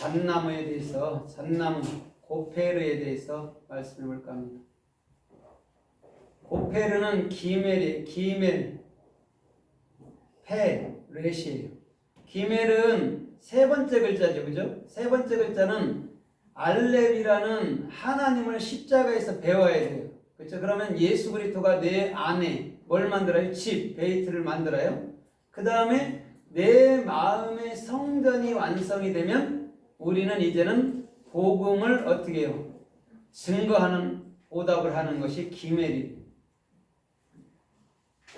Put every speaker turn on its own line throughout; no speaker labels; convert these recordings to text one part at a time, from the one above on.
잣나무에 대해서 잣나무 고페르에 대해서 말씀해 볼까 합니다. 고페르는 기멜이 기멜 페렛이에요. 기멜은 세 번째 글자죠, 그죠? 세 번째 글자는 알렙이라는 하나님을 십자가에서 배워야 돼요. 그렇죠? 그러면 예수 그리스도가 내 안에 뭘 만들어요? 집, 베이트를 만들어요. 그 다음에 내 마음의 성전이 완성이 되면 우리는 이제는 복음을 어떻게 해요? 증거하는 오답을 하는 것이 기멜이에요.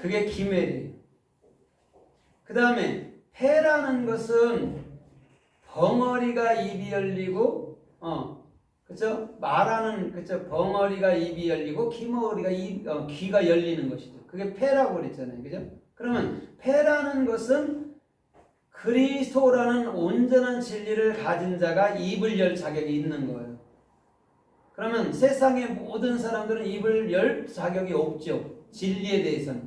그게 기멜이에요. 그 다음에 패라는 것은 벙어리가 입이 열리고 어 그죠 말하는 그죠 벙어리가 입이 열리고 귀머리가 입, 어, 귀가 열리는 것이죠. 그게 패라고 그랬잖아요. 그죠? 그러면 패라는 것은 그리스도라는 온전한 진리를 가진 자가 입을 열 자격이 있는 거예요. 그러면 세상의 모든 사람들은 입을 열 자격이 없죠. 진리에 대해서는.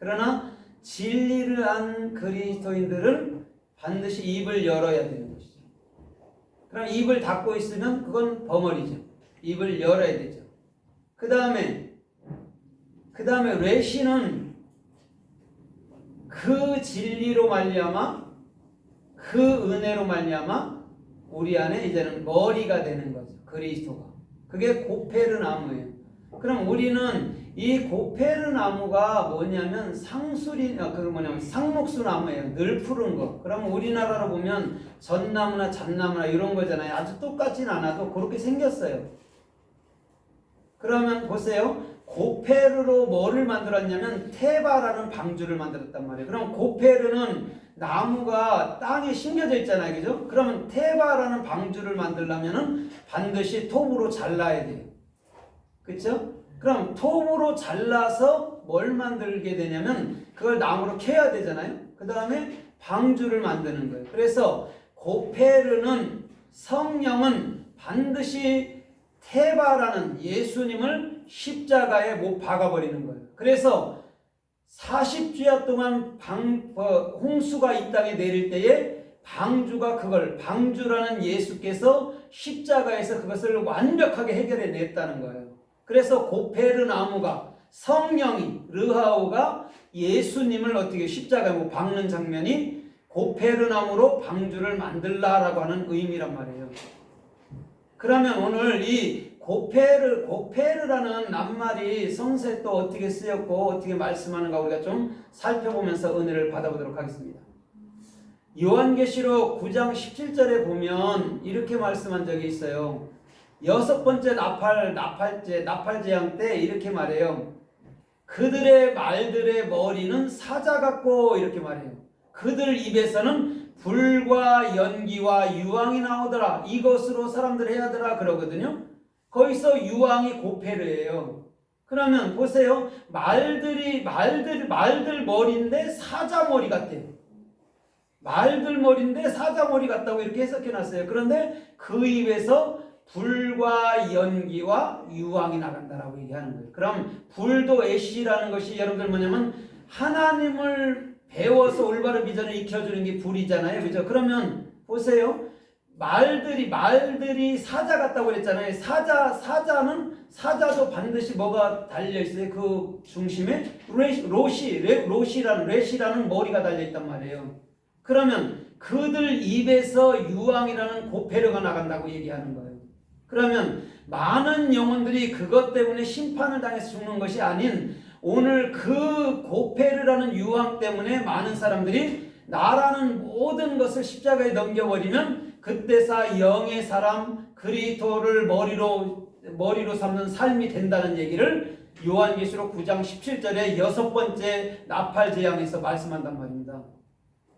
그러나 진리를 안 그리스도인들은 반드시 입을 열어야 되는 것이죠. 그럼 입을 닫고 있으면 그건 벙어리죠. 입을 열어야 되죠. 그 다음에 그 다음에 레시는 그 진리로 말미암아 그 은혜로 말미암아 우리 안에 이제는 머리가 되는 거죠. 그리스도가. 그게 고페르 나무예요. 그럼 우리는 이 고페르 나무가 뭐냐면 상수리 아, 그 뭐냐면 상목수 나무예요. 늘 푸른 거. 그러면 우리나라로 보면 전나무나 잣나무나 이런 거잖아요. 아주 똑같진 않아도 그렇게 생겼어요. 그러면 보세요. 고페르로 뭐를 만들었냐면 테바라는 방주를 만들었단 말이에요. 그럼 고페르는 나무가 땅에 심겨져 있잖아요. 그죠? 그러면 테바라는 방주를 만들려면은 반드시 톱으로 잘라야 돼요. 그렇죠? 그럼 톱으로 잘라서 뭘 만들게 되냐면 그걸 나무로 캐야 되잖아요. 그 다음에 방주를 만드는 거예요. 그래서 고페르는 성령은 반드시 테바라는 예수님을 십자가에 못 박아버리는 거예요. 그래서 40주야 동안 방, 어, 홍수가 이 땅에 내릴 때에 방주가 그걸 방주라는 예수께서 십자가에서 그것을 완벽하게 해결해 냈다는 거예요. 그래서 고페르 나무가 성령이 르하오가 예수님을 어떻게 십자가에 못 박는 장면이 고페르 나무로 방주를 만들라라고 하는 의미란 말이에요. 그러면 오늘 이 고페르 고페르라는 낱말이 성서에 또 어떻게 쓰였고 어떻게 말씀하는가 우리가 좀 살펴보면서 은혜를 받아보도록 하겠습니다. 요한계시록 9장 17절에 보면 이렇게 말씀한 적이 있어요. 여섯 번째 나팔 나팔제 나팔 재앙 때 이렇게 말해요. 그들의 말들의 머리는 사자 같고 이렇게 말해요. 그들 입에서는 불과 연기와 유황이 나오더라. 이것으로 사람들 해야 되라 그러거든요. 거기서 유황이 고페르예요. 그러면 보세요. 말들이 말들 말들 머리인데 사자 머리 같대요. 말들 머리인데 사자 머리 같다고 이렇게 해석해 놨어요. 그런데 그 입에서 불과 연기와 유황이 나간다라고 얘기하는 거예요. 그럼 불도 애시라는 것이 여러분들 뭐냐면 하나님을 배워서 올바른 비전을 익혀주는 게 불이잖아요. 그죠? 그러면 보세요. 말들이 말들이 사자 같다고 그랬잖아요. 사자 사자는 사자도 반드시 뭐가 달려 있어요. 그 중심에 레시, 로시 레, 로시라는 레시라는 머리가 달려 있단 말이에요. 그러면 그들 입에서 유황이라는 고페르가 나간다고 얘기하는 거예요. 그러면 많은 영혼들이 그것 때문에 심판을 당해서 죽는 것이 아닌 오늘 그 고페르라는 유황 때문에 많은 사람들이 나라는 모든 것을 십자가에 넘겨버리면 그때사 영의 사람 그리스도를 머리로 머리로 삼는 삶이 된다는 얘기를 요한계시록 9장 17절에 여섯 번째 나팔 재앙에서 말씀한단 말입니다.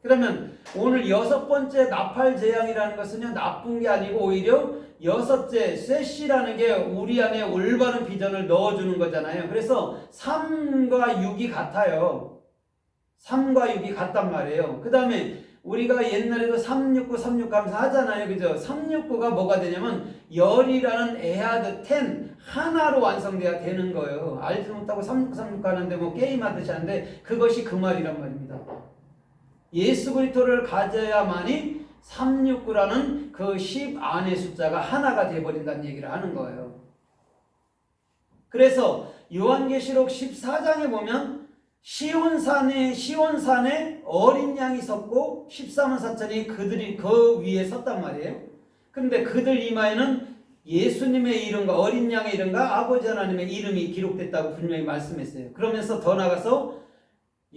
그러면 오늘 여섯 번째 나팔 재앙이라는 것은요 나쁜 게 아니고 오히려 여섯째 셋이라는 게 우리 안에 올바른 비전을 넣어주는 거잖아요. 그래서 3과 6이 같아요. 3과 6이 같단 말이에요. 그 다음에 우리가 옛날에도 369, 369 하면서 하잖아요. 그죠? 369가 뭐가 되냐면 열이라는 에하드 10 하나로 완성돼야 되는 거예요. 알지 못하고 369, 369 하는데 뭐 게임 하듯이 하는데 그것이 그 말이란 말입니다. 예수 그리스도를 가져야만이 369라는 그 10 안의 숫자가 하나가 돼버린다는 얘기를 하는 거예요. 그래서 요한계시록 14장에 보면 시온산에 시온산에 어린 양이 섰고 14만 4천이 그들이 그 위에 섰단 말이에요. 근데 그들 이마에는 예수님의 이름과 어린 양의 이름과 아버지 하나님의 이름이 기록됐다고 분명히 말씀했어요. 그러면서 더 나가서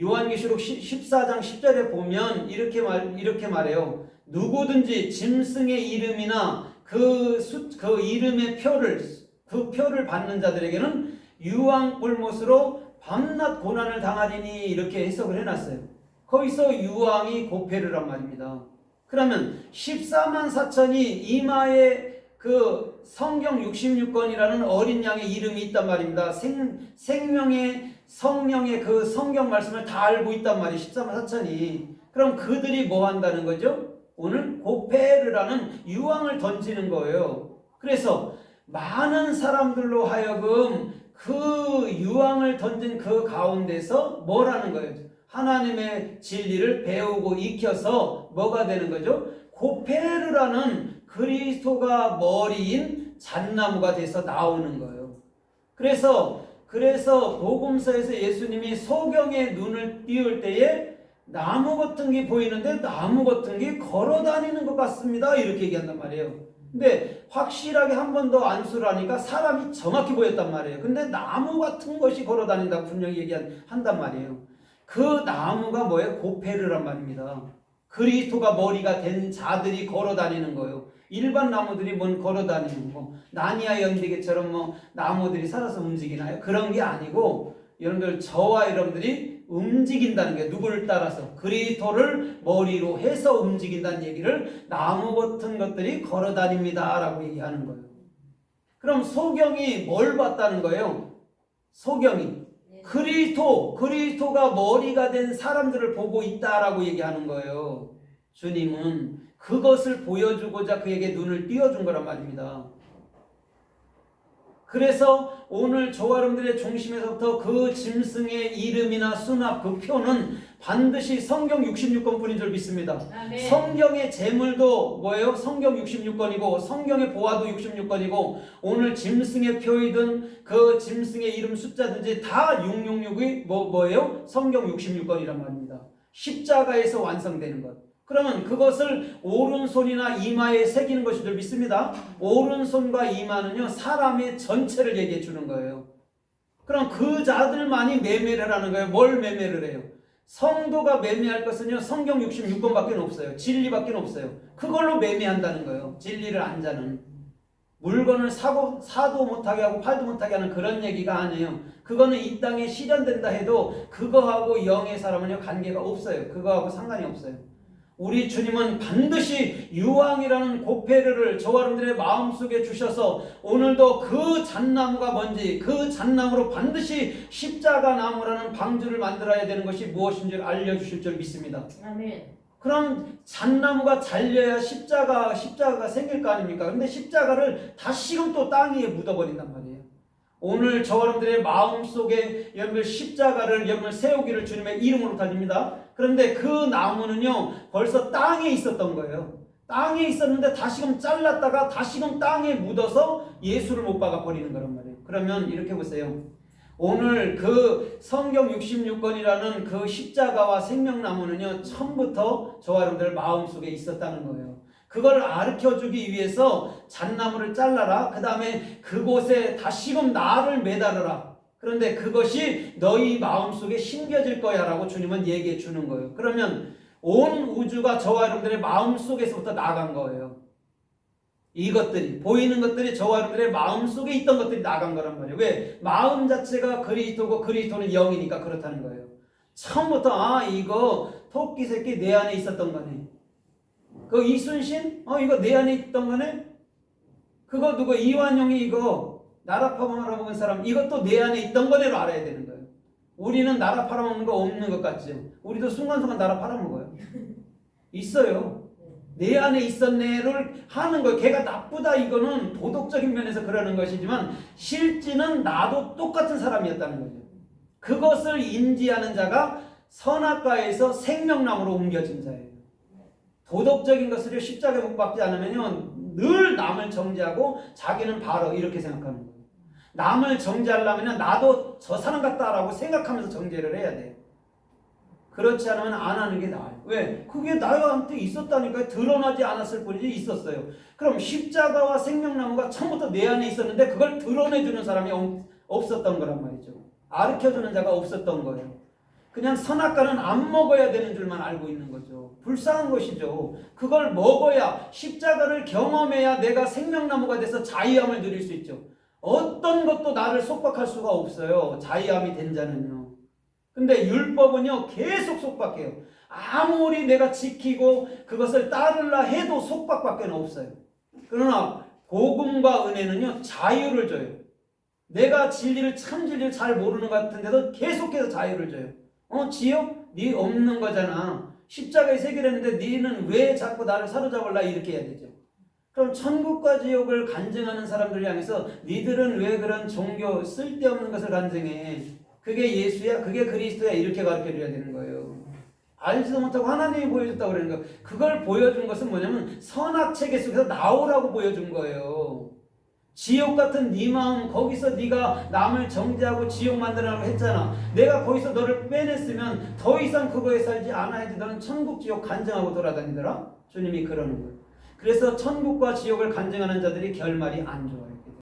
요한계시록 14장 10절에 보면 이렇게 말 이렇게 말해요. 누구든지 짐승의 이름이나 그, 수, 그 이름의 표를 그 표를 받는 자들에게는 유황 뿔못으로 밤낮 고난을 당하리니 이렇게 해석을 해놨어요. 거기서 유황이 고페르란 말입니다. 그러면 14만 4천이 이마에 그 성경 66권이라는 어린 양의 이름이 있단 말입니다. 생, 생명의 성령의 그 성경 말씀을 다 알고 있단 말이에요. 14만 4천이. 그럼 그들이 뭐 한다는 거죠? 오늘 고페르라는 유황을 던지는 거예요. 그래서 많은 사람들로 하여금 그 유황을 던진 그 가운데서 뭐라는 거예요? 하나님의 진리를 배우고 익혀서 뭐가 되는 거죠? 고페르라는 그리스도가 머리인 잣나무가 돼서 나오는 거예요. 그래서 그래서 복음서에서 예수님이 소경의 눈을 띄울 때에 나무 같은 게 보이는데 나무 같은 게 걸어 다니는 것 같습니다. 이렇게 얘기한단 말이에요. 근데 확실하게 한 번 더 안수를 하니까 사람이 정확히 보였단 말이에요. 근데 나무 같은 것이 걸어 다닌다고 분명히 얘기한단 말이에요. 그 나무가 뭐예요? 고페르란 말입니다. 그리스도가 머리가 된 자들이 걸어 다니는 거예요. 일반 나무들이 뭔 걸어 다니는 거. 나니아 연대계처럼 뭐 나무들이 살아서 움직이나요? 그런 게 아니고 여러분들 저와 여러분들이 움직인다는 게 누구를 따라서 그리스도를 머리로 해서 움직인다는 얘기를 나무 같은 것들이 걸어 다닙니다라고 얘기하는 거예요. 그럼 소경이 뭘 봤다는 거예요? 소경이 그리스도 그리스도가 머리가 된 사람들을 보고 있다라고 얘기하는 거예요. 주님은 그것을 보여주고자 그에게 눈을 띄워준 거란 말입니다. 그래서 오늘 저와 여러분들의 중심에서부터 그 짐승의 이름이나 수납 그 표는 반드시 성경 66권 뿐인 줄 믿습니다.
아멘.
성경의 재물도 뭐예요? 성경 66권이고 성경의 보화도 66권이고 오늘 짐승의 표이든 그 짐승의 이름 숫자든지 다 666이 뭐 뭐예요? 성경 66권이란 말입니다. 십자가에서 완성되는 것. 그러면 그것을 오른손이나 이마에 새기는 것인 줄 믿습니다. 오른손과 이마는요 사람의 전체를 얘기해 주는 거예요. 그럼 그 자들만이 매매를 하는 거예요. 뭘 매매를 해요? 성도가 매매할 것은요 성경 66권 밖에 없어요. 진리 밖에 없어요. 그걸로 매매한다는 거예요. 진리를 안 자는 물건을 사고 사도 못하게 하고 팔도 못하게 하는 그런 얘기가 아니에요. 그거는 이 땅에 실현된다 해도 그거하고 영의 사람은요 관계가 없어요. 그거하고 상관이 없어요. 우리 주님은 반드시 유황이라는 고페르를 저와 여러분들의 마음속에 주셔서 오늘도 그 잣나무가 뭔지 그 잣나무로 반드시 십자가 나무라는 방주를 만들어야 되는 것이 무엇인지를 알려주실 줄 믿습니다.
아멘.
그럼 잣나무가 잘려야 십자가 십자가가 생길 거 아닙니까? 근데 십자가를 다시금 또 땅 위에 묻어버린단 말이에요. 오늘 저와 여러분들의 마음 속에 여러분들 십자가를 여러분들 세우기를 주님의 이름으로 달립니다. 그런데 그 나무는요 벌써 땅에 있었던 거예요. 땅에 있었는데 다시금 잘랐다가 다시금 땅에 묻어서 예수를 못 박아 버리는 거란 말이에요. 그러면 이렇게 보세요. 오늘 그 성경 66권이라는 그 십자가와 생명나무는요 처음부터 저와 여러분들 마음속에 있었다는 거예요. 그걸 가르쳐 주기 위해서 잣나무를 잘라라. 그 다음에 그곳에 다시금 나를 매달아라. 그런데 그것이 너희 마음속에 심겨질 거야 라고 주님은 얘기해 주는 거예요. 그러면 온 우주가 저와 여러분들의 마음속에서부터 나간 거예요. 이것들이 보이는 것들이 저와 여러분들의 마음속에 있던 것들이 나간 거란 말이에요. 왜? 마음 자체가 그리스도고 그리스도는 영이니까 그렇다는 거예요. 처음부터 아 이거 토끼 새끼 내 안에 있었던 거네. 그 이순신? 어 이거 내 안에 있던 거네? 그거 누구 이완용이 이거 나라 팔아먹은 사람 이것도 내 안에 있던 거네로 알아야 되는 거예요. 우리는 나라 팔아먹는 거 없는 것 같죠? 우리도 순간순간 나라 팔아먹어요. 있어요. 내 안에 있었네를 하는 거예요. 걔가 나쁘다 이거는 도덕적인 면에서 그러는 것이지만 실제는 나도 똑같은 사람이었다는 거죠. 그것을 인지하는 자가 선악과에서 생명나무로 옮겨진 자예요. 도덕적인 것을 십자가에 못 박지 않으면요 늘 남을 정죄하고 자기는 바로 이렇게 생각하는 거예요. 남을 정죄하려면 나도 저 사람 같다라고 생각하면서 정죄를 해야 돼. 그렇지 않으면 안 하는 게 나아요. 왜? 그게 나한테 있었다니까요. 드러나지 않았을 뿐이지 있었어요. 그럼 십자가와 생명나무가 처음부터 내 안에 있었는데 그걸 드러내주는 사람이 없- 없었던 거란 말이죠. 가르쳐주는 자가 없었던 거예요. 그냥 선악과는 안 먹어야 되는 줄만 알고 있는 거죠. 불쌍한 것이죠. 그걸 먹어야 십자가를 경험해야 내가 생명나무가 돼서 자유함을 누릴 수 있죠. 어떤 것도 나를 속박할 수가 없어요. 자유함이 된 자는요. 근데 율법은요 계속 속박해요. 아무리 내가 지키고 그것을 따르려 해도 속박밖에 없어요. 그러나 복음과 은혜는요 자유를 줘요. 내가 진리를 참 진리를 잘 모르는 것 같은데도 계속해서 자유를 줘요. 어 지옥 네 없는 거잖아. 십자가에 새기랬는데 네는 왜 자꾸 나를 사로잡을라 이렇게 해야 되죠. 그럼 천국과 지옥을 간증하는 사람들 향해서 니들은 왜 그런 종교 쓸데없는 것을 간증해? 그게 예수야? 그게 그리스도야? 이렇게 가르쳐 줘야 되는 거예요. 알지도 못하고 하나님이 보여줬다고 그러는 거. 그걸 보여준 것은 뭐냐면 선악 체계 속에서 나오라고 보여준 거예요. 지옥 같은 네 마음 거기서 네가 남을 정죄하고 지옥 만들라고 했잖아. 내가 거기서 너를 빼냈으면 더 이상 그거에 살지 않아야지. 너는 천국 지옥 간증하고 돌아다니더라. 주님이 그러는 거예요. 그래서 천국과 지옥을 간증하는 자들이 결말이 안 좋아요.